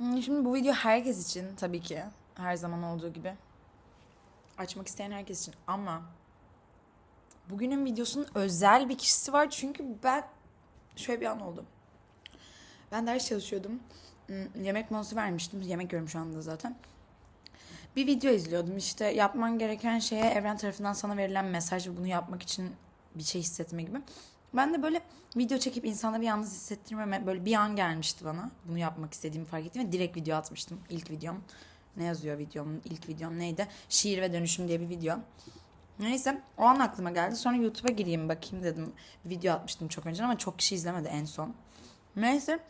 Şimdi bu video herkes için tabii ki. Her zaman olduğu gibi. Açmak isteyen herkes için. Ama bugünün videosunun özel bir kişisi var. Çünkü ben şöyle bir an oldu. Ben ders çalışıyordum. Hmm, Yemek molası vermiştim. Yemek yiyorum şu anda zaten. Bir video izliyordum. İşte yapman gereken şeye evren tarafından sana verilen mesaj bunu yapmak için bir şey hissetme gibi. Ben de böyle video çekip insanları yalnız hissettirmeme böyle bir an gelmişti bana. Bunu yapmak istediğimi fark ettim ve direkt video atmıştım. İlk videom. Ne yazıyor videomun? ilk videom neydi? Şiir ve dönüşüm diye bir video. Neyse o an aklıma geldi. Sonra YouTube'a gireyim bakayım dedim. Video atmıştım çok önce ama çok kişi izlemedi en son. Neyse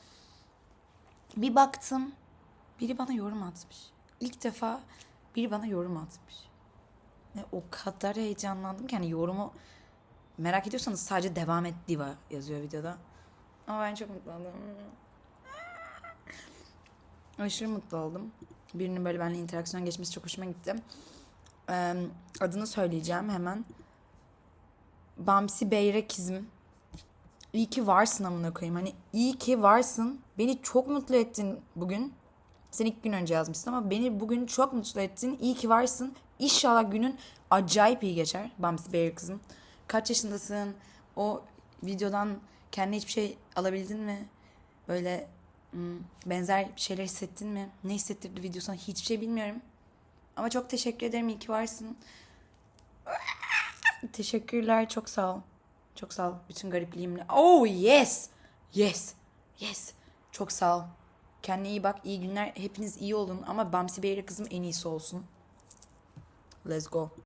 bir baktım. Biri bana yorum atmış. İlk defa biri bana yorum atmış. Ve o kadar heyecanlandım ki hani yorumu merak ediyorsanız sadece devam et diva yazıyor videoda. Ama ben çok mutlu oldum. Aşırı mutlu oldum. Birinin böyle benimle interaksiyon geçmesi çok hoşuma gitti. Ee, adını söyleyeceğim hemen. Bamsi Beyrekizm. İyi ki varsın amına koyayım. Hani iyi ki varsın. Beni çok mutlu ettin bugün. Sen iki gün önce yazmışsın ama beni bugün çok mutlu ettin. İyi ki varsın. İnşallah günün acayip iyi geçer. Bamsi Bear kızım. Kaç yaşındasın? O videodan kendine hiçbir şey alabildin mi? Böyle hmm, benzer şeyler hissettin mi? Ne hissettirdi video sana hiçbir şey bilmiyorum. Ama çok teşekkür ederim. İyi ki varsın. Teşekkürler. Çok sağ ol. Çok sağ ol. Bütün garipliğimle. Oh yes. Yes. Yes. Çok sağ ol. Kendine iyi bak. İyi günler. Hepiniz iyi olun. Ama Bamsi Bey'le kızım en iyisi olsun. Let's go.